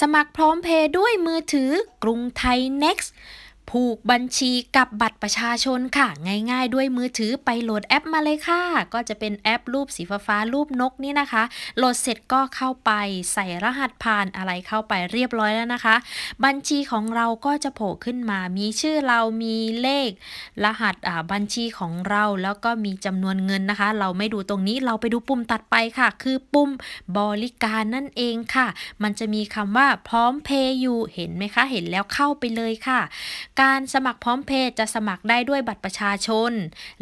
สมัครพร้อมเพย์ด้วยมือถือกรุงไทย Next ผูกบัญชีกับบัตรประชาชนค่ะ ง่ายๆ ด้วยมือถือไปโหลดแอปมาเลยค่ะ ก็จะเป็นแอปรูปสีฟ้ารูปนกนี่นะคะ โหลดเสร็จก็เข้าไปใส่รหัสผ่านอะไรเข้าไปเรียบร้อยแล้วนะคะ บัญชีของเราก็จะโผล่ขึ้นมา มีชื่อเรามีเลข รหัสอ่าบัญชีของเราแล้วก็มีจำนวนเงินนะคะ เราไม่ดูตรงนี้เราไปดูปุ่มตัดไปค่ะ คือปุ่มบริการนั่นเองค่ะ มันจะมีคำว่าพร้อมเพย์อยู่เห็นไหมคะ เห็นแล้วเข้าไปเลยค่ะการสมัครพร้อมเพย์จะสมัครได้ด้วยบัตรประชาชน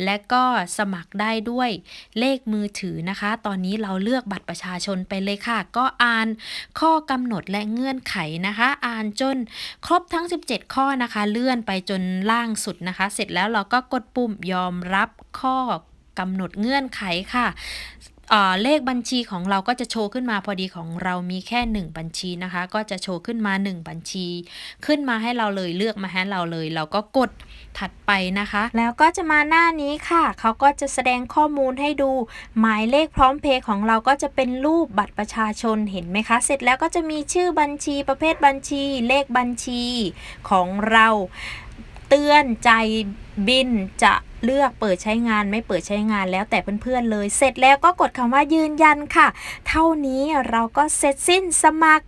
และก็สมัครได้ด้วยเลขมือถือนะคะ ตอนนี้เราเลือกบัตรประชาชนไปเลยค่ะ ก็อ่านข้อกำหนดและเงื่อนไขนะคะ อ่านจนครบทั้ง 17 ข้อนะคะ เลื่อนไปจนล่างสุดนะคะ เสร็จแล้วเราก็กดปุ่มยอมรับข้อกำหนดเงื่อนไขค่ะ เลขบัญชีของเราก็จะโชว์ขึ้นมาพอดีของเรามีแค่ 1 บัญชีนะคะ ก็จะโชว์ขึ้นมา 1 บัญชี ขึ้นมาให้เราเลยเลือกมาให้เราเลย เราก็กดถัดไปนะคะ แล้วก็จะมาหน้านี้ค่ะเขาก็จะแสดงข้อมูลให้ดู หมายเลขพร้อมเพย์ของเราก็จะเป็นรูปบัตรประชาชนเห็นไหมคะ เสร็จแล้วก็จะมีชื่อบัญชีประเภทบัญชี เลขบัญชีของเราเตือนใจบินจะ เลือกเปิดใช้งานไม่เปิดใช้งานแล้วแต่เพื่อนๆเลย เสร็จแล้วก็กดคำว่ายืนยันค่ะ เท่านี้เราก็เสร็จสิ้นสมัคร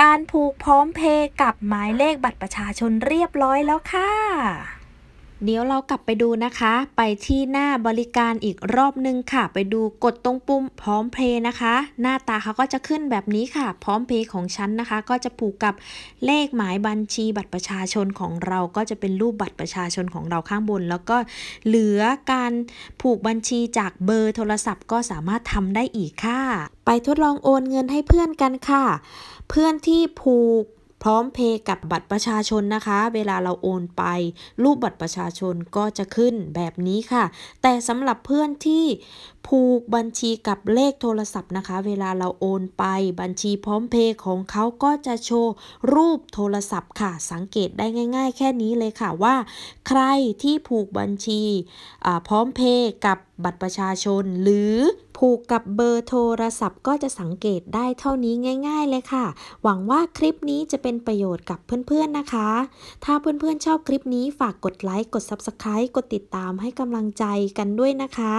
การผูกพร้อมเพย์กับหมายเลขบัตรประชาชนเรียบร้อยแล้วค่ะ เดี๋ยวเรากลับไปดูนะคะ ไปที่หน้าบริการอีกรอบนึงค่ะ ไปดูกดตรงปุ่มพร้อมเพย์นะคะ หน้าตาเขาก็จะขึ้นแบบนี้ค่ะ พร้อมเพย์ของฉันนะคะ ก็จะผูกกับเลขหมายบัญชีบัตรประชาชนของเราก็จะเป็นรูปบัตรประชาชนของเราข้างบน แล้วก็เหลือการผูกบัญชีจากเบอร์โทรศัพท์ ก็สามารถทำได้อีกค่ะ ไปทดลองโอนเงินให้เพื่อนกันค่ะ เพื่อนที่ผูก พร้อมเพย์กับบัตรประชาชนนะคะ เวลาเราโอนไป รูปบัตรประชาชนก็จะขึ้นแบบนี้ค่ะ แต่สำหรับเพื่อนที่ผูกบัญชีกับเลขโทรศัพท์นะคะ เวลาเราโอนไปบัญชีพร้อมเพย์ของเขาก็จะโชว์รูปโทรศัพท์ค่ะ สังเกตได้ง่าย ๆ แค่นี้เลยค่ะว่า ใครที่ผูกบัญชีพร้อมเพย์กับ บัตรประชาชน หรือผูกกับเบอร์โทรศัพท์ก็จะสังเกตได้เท่านี้ง่าย ๆ เลยค่ะ หวังว่าคลิปนี้จะเป็นประโยชน์กับเพื่อนๆนะคะ ถ้าเพื่อนๆชอบคลิปนี้ฝากกดไลค์ กด Subscribe กดติดตามให้กำลังใจกันด้วยนะคะ